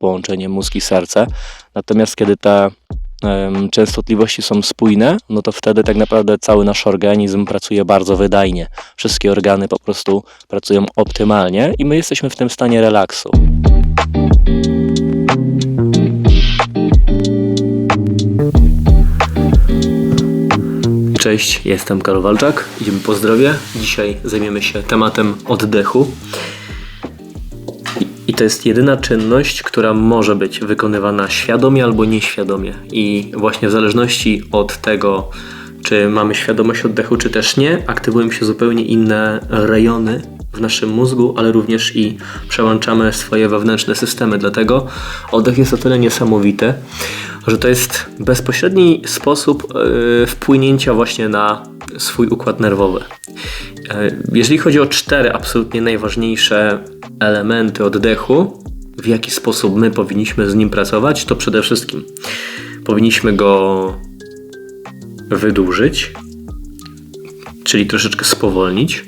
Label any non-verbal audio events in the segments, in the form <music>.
połączenie mózg i serce. Natomiast kiedy te em, częstotliwości są spójne, no to wtedy tak naprawdę cały nasz organizm pracuje bardzo wydajnie. Wszystkie organy po prostu pracują optymalnie i my jesteśmy w tym stanie relaksu. Cześć, jestem Karol Walczak. Idziemy po zdrowie. Dzisiaj zajmiemy się tematem oddechu. To jest jedyna czynność, która może być wykonywana świadomie albo nieświadomie. I właśnie w zależności od tego, czy mamy świadomość oddechu, czy też nie, aktywują się zupełnie inne rejony w naszym mózgu, ale również i przełączamy swoje wewnętrzne systemy. Dlatego oddech jest o tyle niesamowity, że to jest bezpośredni sposób e, wpłynięcia właśnie na swój układ nerwowy. E, Jeżeli chodzi o cztery absolutnie najważniejsze elementy oddechu, w jaki sposób my powinniśmy z nim pracować, to przede wszystkim powinniśmy go wydłużyć, czyli troszeczkę spowolnić,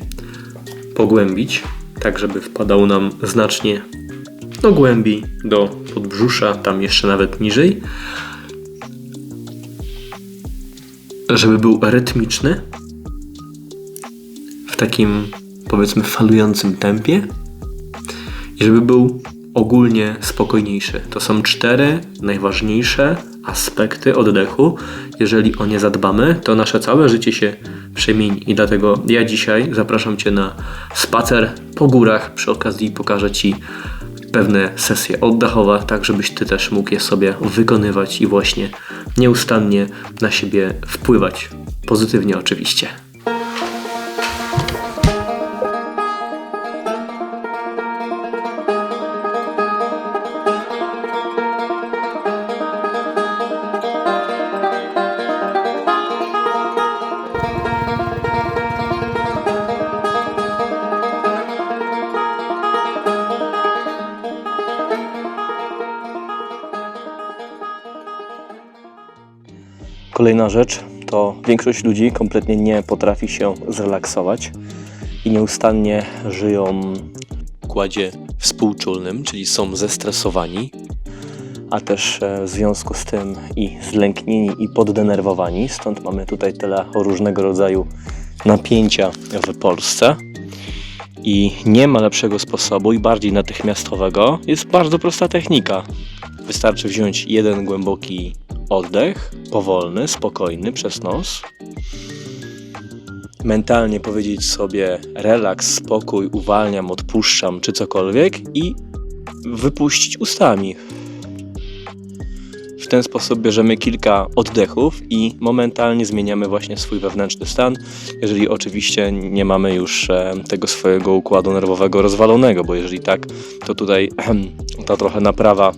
pogłębić, tak żeby wpadał nam znacznie no, głębiej do podbrzusza, tam jeszcze nawet niżej. Żeby był rytmiczny, w takim powiedzmy falującym tempie i żeby był ogólnie spokojniejszy. To są cztery najważniejsze aspekty oddechu. Jeżeli o nie zadbamy, to nasze całe życie się przemieni. I dlatego ja dzisiaj zapraszam Cię na spacer po górach. Przy okazji pokażę Ci pewne sesje oddechowe, tak żebyś Ty też mógł je sobie wykonywać i właśnie nieustannie na siebie wpływać. Pozytywnie oczywiście. Kolejna rzecz to większość ludzi kompletnie nie potrafi się zrelaksować i nieustannie żyją w układzie współczulnym, czyli są zestresowani, a też e, w związku z tym i zlęknieni i poddenerwowani. Stąd mamy tutaj tyle różnego rodzaju napięcia w Polsce. I nie ma lepszego sposobu i bardziej natychmiastowego. Jest bardzo prosta technika. Wystarczy wziąć jeden głęboki oddech, powolny, spokojny przez nos. Mentalnie powiedzieć sobie relaks, spokój, uwalniam, odpuszczam czy cokolwiek i wypuścić ustami. W ten sposób bierzemy kilka oddechów i momentalnie zmieniamy właśnie swój wewnętrzny stan, jeżeli oczywiście nie mamy już e, tego swojego układu nerwowego rozwalonego, bo jeżeli tak, to tutaj <clears throat> ta trochę naprawa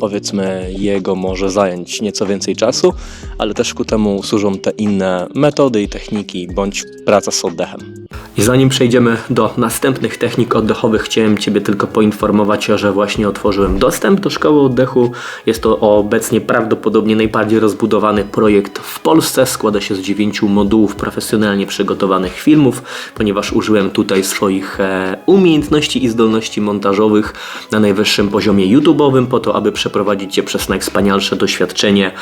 powiedzmy jego może zająć nieco więcej czasu, ale też ku temu służą te inne metody i techniki bądź praca z oddechem. I zanim przejdziemy do następnych technik oddechowych, chciałem Ciebie tylko poinformować, że właśnie otworzyłem dostęp do Szkoły Oddechu. Jest to obecnie prawdopodobnie najbardziej rozbudowany projekt w Polsce. Składa się z dziewięciu modułów profesjonalnie przygotowanych filmów, ponieważ użyłem tutaj swoich e, umiejętności i zdolności montażowych na najwyższym poziomie YouTube'owym po to, aby przeprowadzić Cię przez najwspanialsze doświadczenie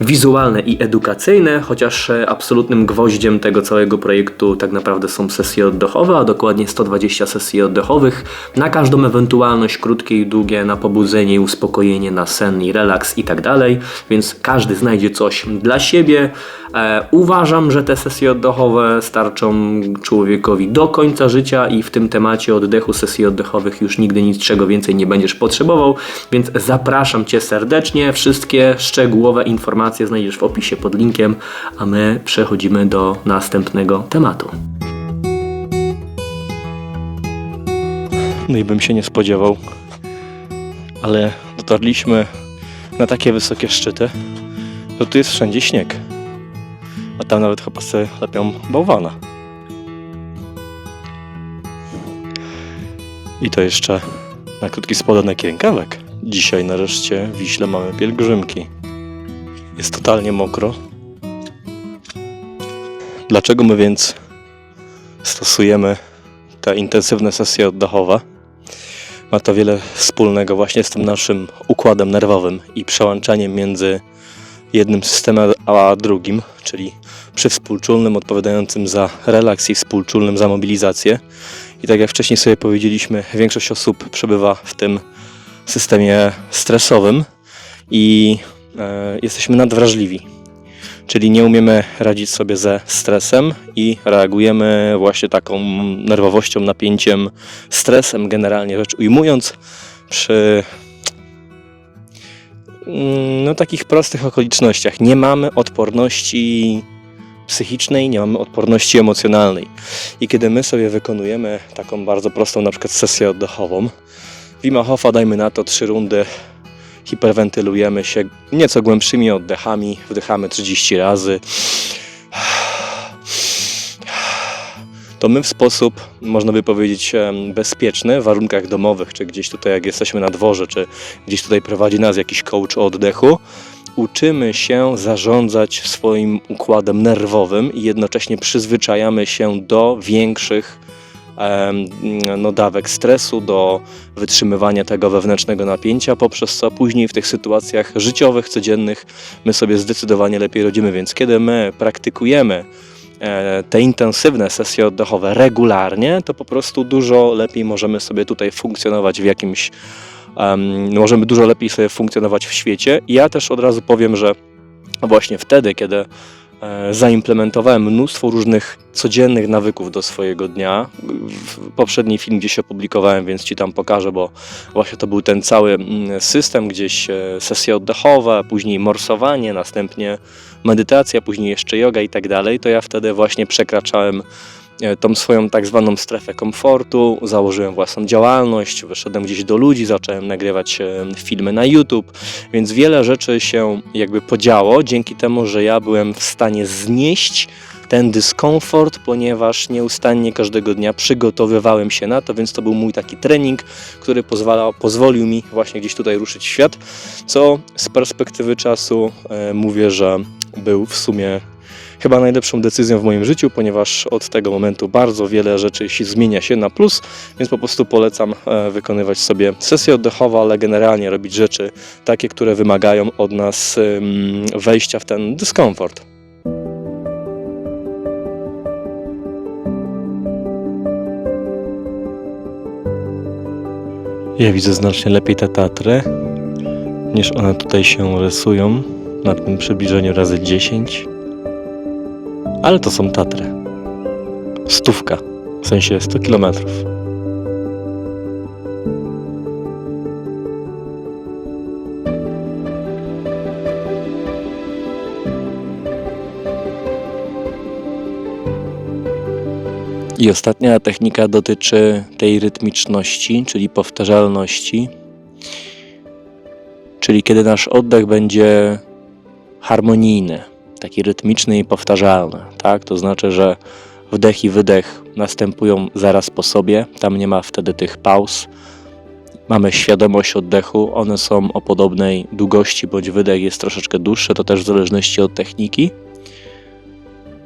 wizualne i edukacyjne, chociaż e, absolutnym gwoździem tego całego projektu tak naprawdę są sesje oddechowe, a dokładnie 120 sesji oddechowych na każdą ewentualność, krótkie i długie, na pobudzenie i uspokojenie, na sen i relaks i tak dalej, więc każdy znajdzie coś dla siebie. E, uważam, że te sesje oddechowe starczą człowiekowi do końca życia i w tym temacie oddechu, sesji oddechowych już nigdy niczego więcej nie będziesz potrzebował, więc zapraszam Cię serdecznie. Wszystkie szczegółowe informacje znajdziesz w opisie pod linkiem, a my przechodzimy do następnego tematu. No i bym się nie spodziewał, ale dotarliśmy na takie wysokie szczyty, że tu jest wszędzie śnieg. A tam nawet chyba sobie lepią bałwana. I to jeszcze na krótki spodenek rękawek. Dzisiaj nareszcie w Wiśle mamy pielgrzymki. Jest totalnie mokro. Dlaczego my więc stosujemy te intensywne sesje oddechowe? ma to wiele wspólnego właśnie z tym naszym układem nerwowym i przełączaniem między jednym systemem a drugim, czyli przywspółczulnym odpowiadającym za relaks i współczulnym za mobilizację. I tak jak wcześniej sobie powiedzieliśmy, większość osób przebywa w tym systemie stresowym i e, jesteśmy nadwrażliwi. Czyli nie umiemy radzić sobie ze stresem i reagujemy właśnie taką nerwowością, napięciem, stresem, generalnie rzecz ujmując, przy mm, no, takich prostych okolicznościach. Nie mamy odporności psychicznej, nie mamy odporności emocjonalnej. I kiedy my sobie wykonujemy taką bardzo prostą na przykład sesję oddechową, Wima Hofa dajmy na to trzy rundy, hiperwentylujemy się nieco głębszymi oddechami, wdychamy 30 razy. To my w sposób, można by powiedzieć, bezpieczny w warunkach domowych, czy gdzieś tutaj jak jesteśmy na dworze, czy gdzieś tutaj prowadzi nas jakiś coach oddechu, uczymy się zarządzać swoim układem nerwowym i jednocześnie przyzwyczajamy się do większych no, dawek stresu, do wytrzymywania tego wewnętrznego napięcia, poprzez co później w tych sytuacjach życiowych, codziennych my sobie zdecydowanie lepiej radzimy. Więc kiedy my praktykujemy e, te intensywne sesje oddechowe regularnie, to po prostu dużo lepiej możemy sobie tutaj funkcjonować w jakimś em, możemy dużo lepiej sobie funkcjonować w świecie. I ja też od razu powiem, że właśnie wtedy, kiedy e, zaimplementowałem mnóstwo różnych codziennych nawyków do swojego dnia. Poprzedni film gdzieś opublikowałem, więc Ci tam pokażę, bo właśnie to był ten cały mm, system, gdzieś e, sesje oddechowe, później morsowanie, następnie medytacja, później jeszcze yoga i tak dalej, to ja wtedy właśnie przekraczałem tą swoją tak zwaną strefę komfortu, założyłem własną działalność, wyszedłem gdzieś do ludzi, zacząłem nagrywać e, filmy na YouTube, więc wiele rzeczy się jakby podziało dzięki temu, że ja byłem w stanie znieść ten dyskomfort, ponieważ nieustannie każdego dnia przygotowywałem się na to, więc to był mój taki trening, który pozwalał, pozwolił mi właśnie gdzieś tutaj ruszyć w świat, co z perspektywy czasu e, mówię, że był w sumie chyba najlepszą decyzją w moim życiu, ponieważ od tego momentu bardzo wiele rzeczy się zmienia się na plus, więc po prostu polecam e, wykonywać sobie sesje oddechowe, ale generalnie robić rzeczy takie, które wymagają od nas wejścia w ten dyskomfort. Ja widzę znacznie lepiej te Tatry, niż one tutaj się rysują na tym przybliżeniu razy 10. Ale to są Tatry. Stówka, w sensie 100 kilometrów. I ostatnia technika dotyczy tej rytmiczności, czyli powtarzalności. Czyli kiedy nasz oddech będzie harmonijny, taki rytmiczny i powtarzalny, tak? To znaczy, że wdech i wydech następują zaraz po sobie, tam nie ma wtedy tych pauz. Mamy świadomość oddechu, one są o podobnej długości, bądź wydech jest troszeczkę dłuższy, to też w zależności od techniki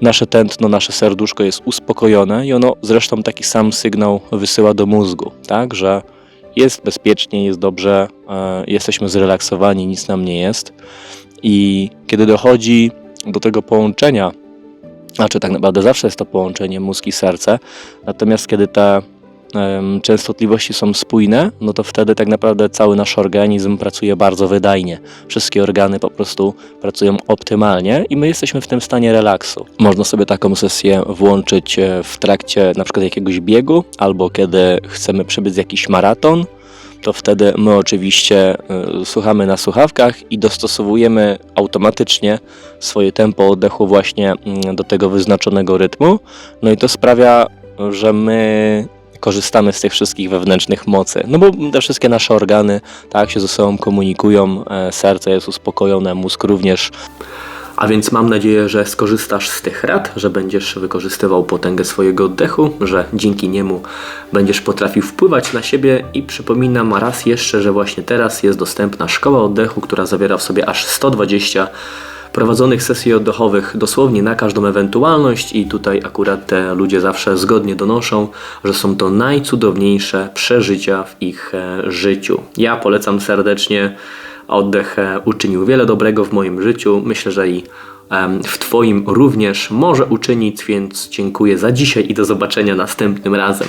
nasze tętno, nasze serduszko jest uspokojone i ono zresztą taki sam sygnał wysyła do mózgu, tak, że jest bezpiecznie, jest dobrze, e, jesteśmy zrelaksowani, nic nam nie jest. I kiedy dochodzi do tego połączenia, znaczy tak naprawdę zawsze jest to połączenie mózg i serce, natomiast kiedy te częstotliwości są spójne, no to wtedy tak naprawdę cały nasz organizm pracuje bardzo wydajnie. Wszystkie organy po prostu pracują optymalnie i my jesteśmy w tym stanie relaksu. Można sobie taką sesję włączyć e, w trakcie na przykład jakiegoś biegu albo kiedy chcemy przebiec jakiś maraton. To wtedy my oczywiście e, słuchamy na słuchawkach i dostosowujemy automatycznie swoje tempo oddechu właśnie mm, do tego wyznaczonego rytmu. No i to sprawia, że my korzystamy z tych wszystkich wewnętrznych mocy. No bo te wszystkie nasze organy tak się ze sobą komunikują, e, serce jest uspokojone, mózg również. A więc mam nadzieję, że skorzystasz z tych rad, że będziesz wykorzystywał potęgę swojego oddechu, że dzięki niemu będziesz potrafił wpływać na siebie i przypominam raz jeszcze, że właśnie teraz jest dostępna szkoła oddechu, która zawiera w sobie aż 120 prowadzonych sesji oddechowych dosłownie na każdą ewentualność i tutaj akurat te ludzie zawsze zgodnie donoszą, że są to najcudowniejsze przeżycia w ich e, życiu. Ja polecam serdecznie. Oddech e, uczynił wiele dobrego w moim życiu. Myślę, że i w Twoim również może uczynić, więc dziękuję za dzisiaj i do zobaczenia następnym razem.